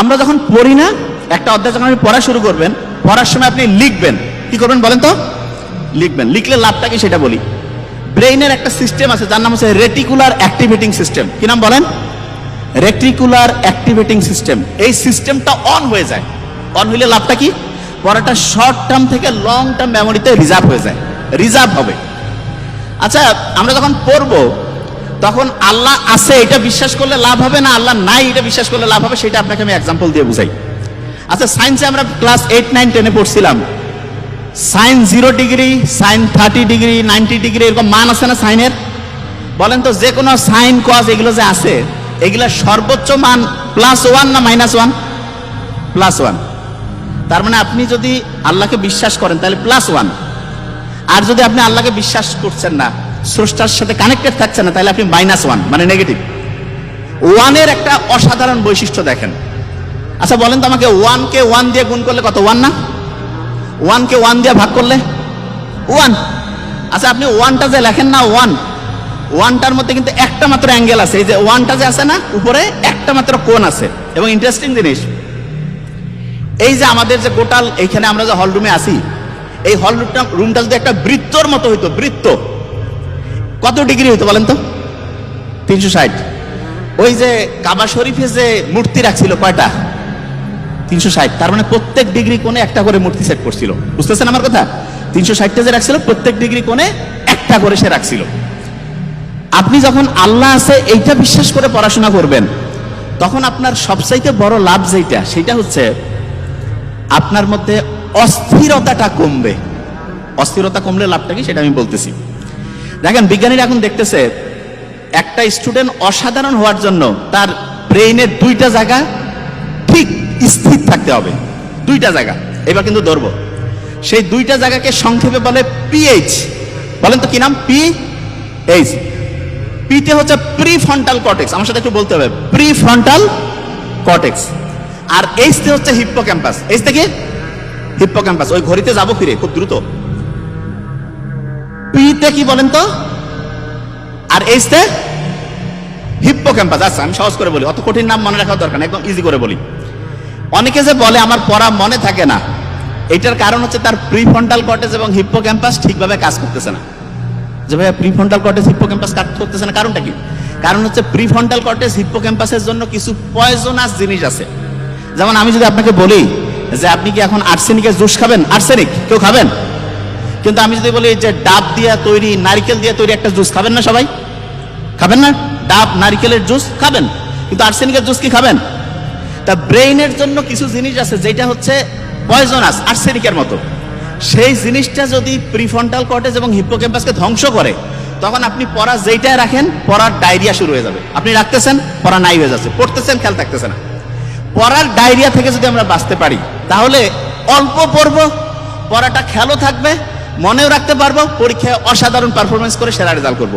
আমরা যখন পড়ি না, একটা অধ্যায় যখন আপনি পড়া শুরু করবেন, পড়ার সময় আপনি লিখবেন। কি করবেন বলেন তো? লিখবেন। লিখলে লাভটা কি সেটা বলি। ব্রেইনের একটা সিস্টেম আছে, যার নাম হচ্ছে রেটিকুলার অ্যাক্টিভেটিং সিস্টেম। কি নাম বলেন? Reticular activating system. এই সিস্টেমটা অন হয়ে যায়। অন হইলে লাভটা কি? পড়াটা শর্ট টার্ম থেকে লং টার্ম মেমোরিতে রিজার্ভ হয়ে যায়। রিজার্ভ হবে। আচ্ছা আমরা যখন পড়ব তখন আল্লাহ আছে, এটা বিশ্বাস করলে লাভ হবে না, আল্লাহ নাই, এটা বিশ্বাস করলে লাভ হবে, সেটা আপনাকে আমি এক্সাম্পল দিয়ে বুঝাই। আচ্ছা সায়েন্সে আমরা ক্লাস এইট নাইন টেনে পড়ছিলাম। Sine zero degree sine thirty degree ninety degree এরকম মান আছে না সাইনের বলেন তো যে কোনো সাইন কজ এগুলো যে আছে, এগুলা সর্বোচ্চ মান প্লাস ওয়ান না মাইনাস ওয়ান প্লাস ওয়ান তার মানে আপনি যদি আল্লাহকে বিশ্বাস করেন, তাহলে প্লাস ওয়ান আর যদি আপনি আল্লাহকে বিশ্বাস করছেন না স্রষ্টার সাথে কানেক্টেড থাকছে না, তাহলে আপনি মাইনাস ওয়ান মানে নেগেটিভ ওয়ানের একটা অসাধারণ বৈশিষ্ট্য দেখেন। আচ্ছা বলেন তো আমাকে ওয়ানকে ওয়ান দিয়ে গুণ করলে কত? ওয়ান না? ওয়ানকে ওয়ান দিয়ে ভাগ করলে? ওয়ান আচ্ছা আপনি ওয়ানটা যে লেখেন না ওয়ান ওয়ানটার মধ্যে কিন্তু একটা মাত্র অ্যাঙ্গেল আছে। এই যে ওয়ানটা যে আছে না, উপরে একটা মাত্র কোণ আছে। এবং ইন্টারেস্টিং জিনিস, এই যে আমাদের যে গোটাল, এইখানে আমরা যে হল রুমে আছি, এই হল রুমটা রুমটা যদি একটা বৃত্তর মতো হইতো, বৃত্ত কত ডিগ্রি হইতো বলেন তো? তিনশো ষাট। ওই যে কাবা শরীফে যে মূর্তি রাখছিল কয়টা? তিনশো ষাট। তার মানে প্রত্যেক ডিগ্রি কোণে একটা করে মূর্তি সেট করছিল। বুঝতেছেন আমার কথা? তিনশো ষাটটা যে রাখছিল, প্রত্যেক ডিগ্রি কোণে একটা করে সে রাখছিল। আপনি যখন আল্লাহ আছে, এইটা বিশ্বাস করে পড়াশোনা করবেন, তখন আপনার সবচাইতে বড় লাভ যেটা সেটা হচ্ছে আপনার মধ্যে অস্থিরতাটা কমবে। অস্থিরতা কমলে লাভটা কি? সেটা আমি বলতেছি। দেখেন বিজ্ঞানীরা এখন দেখতেছে, একটা স্টুডেন্ট অসাধারণ হওয়ার জন্য তার ব্রেইনের দুইটা জায়গা ঠিক স্থির থাকতে হবে। দুইটা জায়গা। এবার কিন্তু ধরবো। সেই দুইটা জায়গাকে সংক্ষেপে বলে পিএইচ বলেন তো কি নাম? পি এইচ পিতে হচ্ছে প্রি ফ্রন্টাল কর্টেক্স আমার সাথে একটু বলতে হবে। প্রি ফ্রন্টাল কর্টেক্স আর এইচতে হচ্ছে হিপ্পো ক্যাম্পাস এইচ থেকে হিপ্পো ক্যাম্পাস ওই ঘড়িতে যাব ফিরে, খুব দ্রুত। পিতে কি বলেন তো? আর এইচতে? হিপ্পো ক্যাম্পাস আচ্ছা আমি সহজ করে বলি। অত কঠিন নাম মনে রাখার দরকার একদম ইজি করে বলি। অনেকে যে বলে, আমার পড়া মনে থাকে না। এটার কারণ হচ্ছে তার প্রিফ্রন্টাল কর্টেজ এবং হিপ্পো ক্যাম্পাস ঠিকভাবে কাজ করতেছে না। যে ভাইয়া, প্রিফ্রন্টাল কর্টেজ হিপ্পো ক্যাম্পাস কাজ করতেছে না, কারণটা কি? কারণ হচ্ছে প্রিফ্রন্টাল কর্টেজ হিপ্পো ক্যাম্পাসের জন্য কিছু পয়জনাস জিনিস আছে। যেমন আমি যদি আপনাকে বলি যে, আপনি কি এখন আর্সেনিকের জুস খাবেন? আর্সেনিক, কেউ খাবেন? কিন্তু আমি যদি বলি যে ডাব দিয়ে তৈরি, নারকেল দিয়ে তৈরি একটা জুস খাবেন না সবাই? খাবেন না? ডাব, নারকেলের জুস খাবেন। কিন্তু আর্সেনিকের জুস কি খাবেন? তা ব্রেইনের জন্য কিছু জিনিস আছে, যেটা হচ্ছে পয়জনাস, আর্সেনিকের মতো। সেই জিনিসটা যদি প্রিফ্রন্টাল কর্টেজ এবং হিপ্পোক্যাম্পাসকে ধ্বংস করে, তখন আপনি পড়া যেইটাই রাখেন, পড়ার ডায়রিয়া শুরু হয়ে যাবে। আপনি রাখতেছেন, পড়া নাই হয়ে যাচ্ছে। পড়তেছেন, খেয়াল থাকতেছে না। পড়ার ডায়রিয়া থেকে যদি আমরা বাঁচতে পারি, তাহলে অল্প পড়ব, পড়াটা খেয়ালও থাকবে মনেও রাখতে পারব পরীক্ষায় অসাধারণ পারফরমেন্স করে সেরা রেজাল্ট করব।